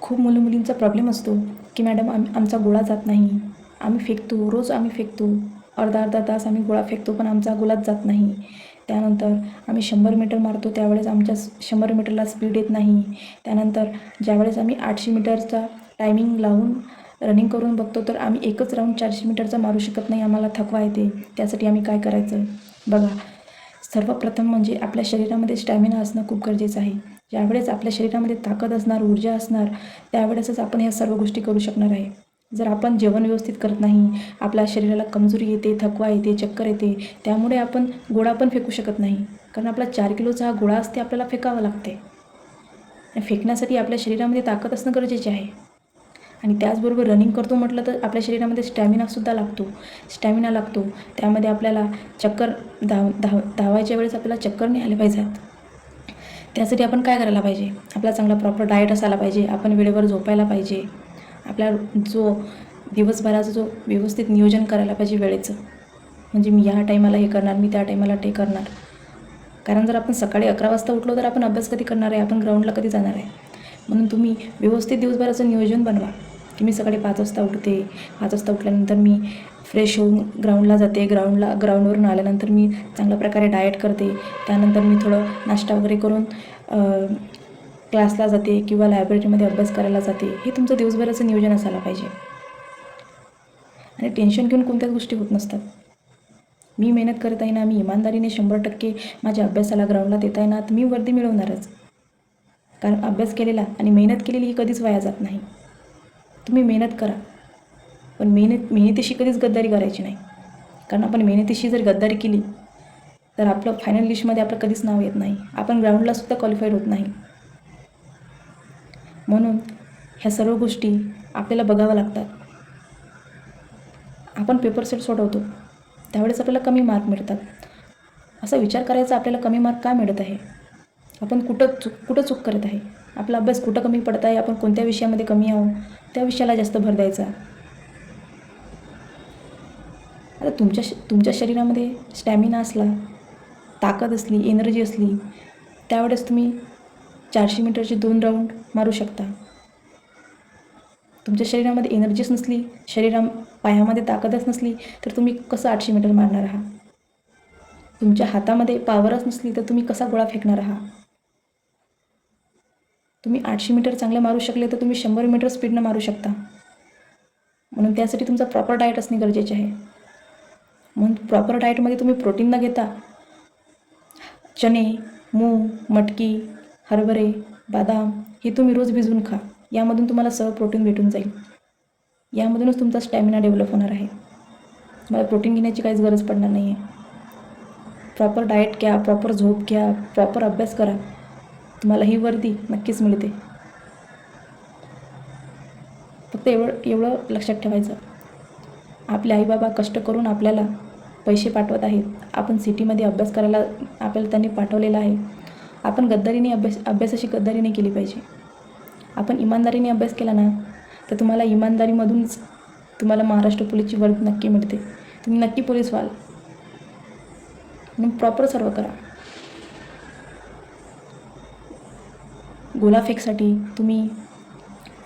खूप मुलं मुलींचा प्रॉब्लेम असतो की मॅडम आम आमचा गोळा जात नाही. आम्ही फेकतो रोज आम्ही फेकतो. अर्धा अर्धा तास आम्ही गोळा फेकतो पण आमचा गोळाच जात नाही. त्यानंतर आम्ही शंभर मीटर मारतो त्यावेळेस आमच्या शंभर मीटरला स्पीड येत नाही. त्यानंतर ज्यावेळेस आम्ही आठशे मीटरचा टायमिंग लावून रनिंग करून बघतो तर आम्ही एकच राऊंड चारशे मीटरचा मारू शकत नाही आम्हाला थकवा येते. त्यासाठी आम्ही काय करायचं? बघा सर्वप्रथम म्हणजे आपल्या शरीरामध्ये स्टॅमिना असणं खूप गरजेचं आहे. ज्यावेळेस आपल्या शरीरामध्ये ताकद असणार ऊर्जा असणार त्यावेळेसच आपण ह्या सर्व गोष्टी करू शकणार आहे. जर आपण जेवण व्यवस्थित करत नाही आपल्या शरीराला कमजोरी येते थकवा येते चक्कर येते त्यामुळे आपण गोळा पण फेकू शकत नाही. कारण आपला चार किलोचा हा गोळा असते आपल्याला फेकावा लागते. आणि फेकण्यासाठी आपल्या शरीरामध्ये ताकद असणं गरजेचे आहे. आणि त्याचबरोबर रनिंग करतो म्हटलं तर आपल्या शरीरामध्ये स्टॅमिनासुद्धा लागतो. स्टॅमिना लागतो. त्यामध्ये आपल्याला चक्कर धाव धाव धावायच्या वेळेस आपल्याला चक्कर नाही आले पाहिजेत. त्यासाठी आपण काय करायला पाहिजे? आपला चांगला प्रॉपर डाएट असायला पाहिजे. आपण वेळेवर झोपायला पाहिजे. आपला जो दिवसभराचा जो व्यवस्थित नियोजन करायला पाहिजे वेळेचं. म्हणजे मी ह्या टाईमाला हे करणार मी त्या टाईमाला ते करणार. कारण जर आपण सकाळी अकरा वाजता उठलो तर आपण अभ्यास कधी करणार आहे? आपण ग्राउंडला कधी जाणार आहे? म्हणून तुम्ही व्यवस्थित दिवसभराचं नियोजन बनवा. की मी सकाळी पाच वाजता उठते. पाच वाजता उठल्यानंतर मी फ्रेश होऊन ग्राउंडला जाते. ग्राउंडला ग्राउंडवरून आल्यानंतर मी चांगल्या प्रकारे डाएट करते. त्यानंतर मी थोडं नाश्ता वगैरे करून क्लासला जाते किंवा लायब्ररीमध्ये अभ्यास करायला जाते. हे तुमचं दिवसभराचं नियोजन असायला पाहिजे. आणि टेन्शन घेऊन कोणत्याच गोष्टी होत नसतात. मी मेहनत करत आहे ना मी इमानदारीने शंभर टक्के माझ्या अभ्यासाला ग्राउंडला देत आहे ना तर मी वर्दी मिळवणारच. कारण अभ्यास केलेला आणि मेहनत केलेली ही कधीच वाया जात नाही. तुम्ही मेहनत करा. पण मेहनत मेहनतीशी कधीच गद्दारी करायची नाही. कारण आपण मेहनतीशी जर गद्दारी केली तर आपलं फायनल लिस्टमध्ये आपलं कधीच नाव येत नाही. आपण ग्राउंडला सुद्धा क्वालिफाईड होत नाही. म्हणून ह्या सर्व गोष्टी आपल्याला बघाव्या लागतात. आपण पेपर सेट सोडवतो. त्यावेळेस आपल्याला कमी मार्क मिळतात. असा विचार करायचा आपल्याला कमी मार्क का मिळत आहे? आपण कुठं चूक कुठं चूक करत आहे? आपला अभ्यास कुठं कमी पडत आहे? आपण कोणत्या विषयामध्ये कमी आहो त्या विषयाला जास्त भर द्यायचा. तर तुमच्या श तुमच्या शरीरामध्ये स्टॅमिना असला ताकद असली एनर्जी असली त्यावेळेस तुम्ही चारशे मीटरचे दोन राऊंड मारू शकता. तुमच्या शरीरामध्ये एनर्जीच नसली शरीरा पायामध्ये ताकदच नसली तर तुम्ही कसं आठशे मीटर मारणार आहात? तुमच्या हातामध्ये पावरच नसली तर तुम्ही कसा गोळा फेकणार आहात? तुम्ही आठशे मीटर चांगले मारू शकले तर तुम्ही शंभर मीटर स्पीडनं मारू शकता. म्हणून त्यासाठी तुमचा प्रॉपर डाएट असणे गरजेचे आहे. म्हणून प्रॉपर डाएटमध्ये तुम्ही प्रोटीन न घेता चणे मूग मटकी हरभरे बदाम हे तुम्ही रोज भिजवून खा. यामधून तुम्हाला सर्व प्रोटीन भेटून जाईल. यामधूनच तुमचा स्टॅमिना डेव्हलप होणार आहे. तुम्हाला प्रोटीन घेण्याची काहीच गरज पडणार नाही आहे प्रॉपर डाएट घ्या प्रॉपर झोप घ्या प्रॉपर अभ्यास करा. तुम्हाला ही वर्दी नक्कीच मिळते. फक्त एवढं एवढं लक्षात ठेवायचं. आपले आईबाबा कष्ट करून आपल्याला पैसे पाठवत आहेत. आपण सिटीमध्ये अभ्यास करायला आपल्याला त्यांनी पाठवलेलं आहे. आपण गद्दारीने अभ्यास अभ्यासाची गद्दारीने केली पाहिजे. आपण इमानदारीने अभ्यास केला ना तर तुम्हाला इमानदारीमधूनच तुम्हाला महाराष्ट्र पोलीसची वर्ग नक्की मिळते. तुम्ही नक्की पोलीस व्हाल. म्हणून प्रॉपर सर्व करा. गोलाफेकसाठी तुम्ही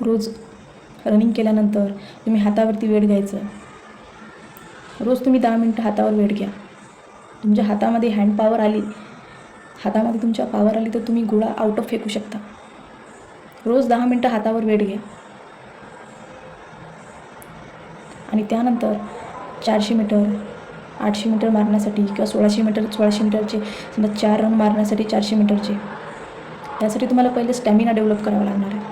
रोज रनिंग केल्यानंतर तुम्ही हातावरती वेळ घ्यायचं रोज तुम्ही दहा मिनटं हातावर वेळ घ्या. तुमच्या हातामध्ये हँड पॉवर आली हातामध्ये तुमच्या पॉवर आली तर तुम्ही गोळा आउट ऑफ फेकू शकता. रोज दहा मिनटं हातावर वेळ घ्या. आणि त्यानंतर चारशे मीटर आठशे मीटर मारण्यासाठी किंवा सोळाशे मीटर सोळाशे मीटरचे समजा चार रन मारण्यासाठी चारशे मीटरचे. त्यासाठी तुम्हाला पहिले स्टॅमिना डेव्हलप करावा लागणार आहे.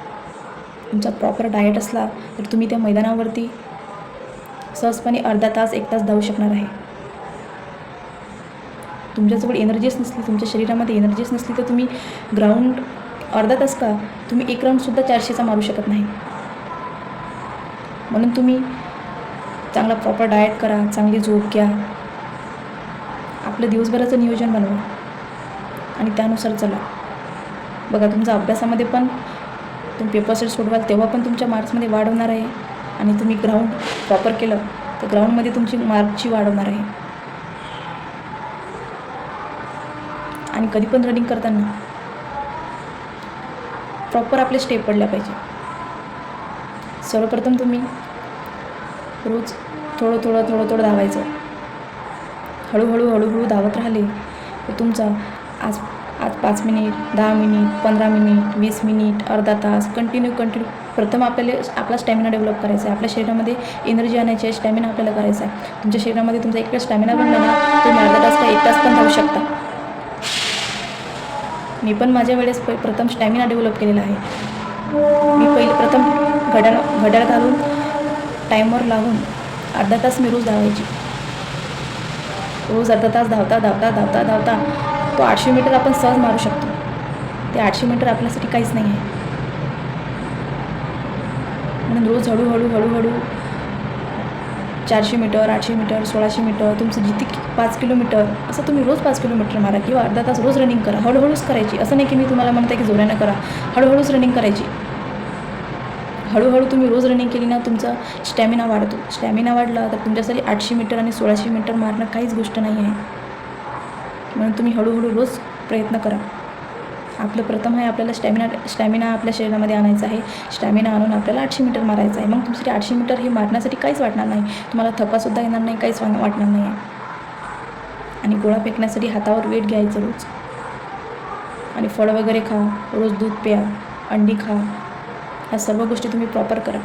तुमचा प्रॉपर डाएट असला तर तुम्ही त्या मैदानावरती सहजपणे अर्धा तास एक तास धावू शकणार आहे. तुमच्याजवळ एनर्जीच नसली तुमच्या शरीरामध्ये एनर्जीच नसली तर तुम्ही ग्राउंड अर्धा तास का? तुम्ही एक राऊंडसुद्धा चारशेचा मारू शकत नाही. म्हणून तुम्ही चांगला प्रॉपर डाएट करा चांगली झोप घ्या. आपलं दिवसभराचं नियोजन बनवा. आणि त्यानुसार चला. बघा तुमचा अभ्यासामध्ये पण तुम्ही पेपर सेट सोडवाल तेव्हा पण तुमच्या मार्क्समध्ये वाढ होणार आहे. आणि तुम्ही ग्राउंड प्रॉपर केलं तर ग्राउंडमध्ये तुमची मार्कची वाढ होणार आहे. आणि कधी पण रनिंग करताना प्रॉपर आपले स्टेप पडल्या पाहिजे. सर्वप्रथम तुम्ही रोज थोडं थोडं थोडं थोडं धावायचं. हळूहळू हळूहळू धावत राहिले तर तुमचा आज आज पाच मिनिट दहा मिनिट पंधरा मिनिट वीस मिनिट अर्धा तास कंटिन्यू कंटिन्यू प्रथम आपल्याला आपला स्टॅमिना डेव्हलप करायचा आहे. आपल्या शरीरामध्ये एनर्जी आणायची आहे स्टॅमिना आपल्याला करायचा आहे. तुमच्या शरीरामध्ये तुमचा एक स्टॅमिना बनला ना तुम्ही अर्धा तास का एक तास पण धावू शकता. मी पण माझ्या वेळेस प्रथम स्टॅमिना डेव्हलप केलेला आहे. मी पहिले प्रथम घड्याळ घड्याळ घालून टायमर लावून अर्धा तास मी रोज धावायची. रोज अर्धा तास धावता धावता धावता धावता तो आठशे मीटर आपण सहज मारू शकतो. ते आठशे मीटर आपल्यासाठी काहीच नाही आहे. म्हणून रोज हळूहळू हळूहळू चारशे मीटर आठशे मीटर सोळाशे मीटर तुमचं जिथे पाच किलोमीटर असं तुम्ही रोज पाच किलोमीटर मारा किंवा अर्धा तास रोज रनिंग करा. हळूहळूच करायची. असं नाही की मी तुम्हाला म्हणते की जोरानं करा. हळूहळूच रनिंग करायची. हळूहळू तुम्ही रोज रनिंग केली ना तुमचा स्टॅमिना वाढतो. स्टॅमिना वाढला तर तुमच्यासाठी आठशे मीटर आणि सोळाशे मीटर मारणं काहीच गोष्ट नाही आहे. म्हणून तुम्ही हळूहळू रोज प्रयत्न करा. आपलं प्रथम आहे आपल्याला स्टॅमिना स्टॅमिना आपल्या शरीरामध्ये आणायचा आहे. स्टॅमिना आणून आपल्याला आठशे मीटर मारायचं आहे. मग तुमच्यासाठी आठशे मीटर हे मारण्यासाठी काहीच वाटणार नाही. तुम्हाला थकासुद्धा येणार नाही काहीच वा- वाटणार नाही. आहे आणि गोळा फेकण्यासाठी हातावर वेट घ्यायचं रोज. आणि फळं वगैरे खा रोज दूध प्या अंडी खा. ह्या सर्व गोष्टी तुम्ही प्रॉपर करा.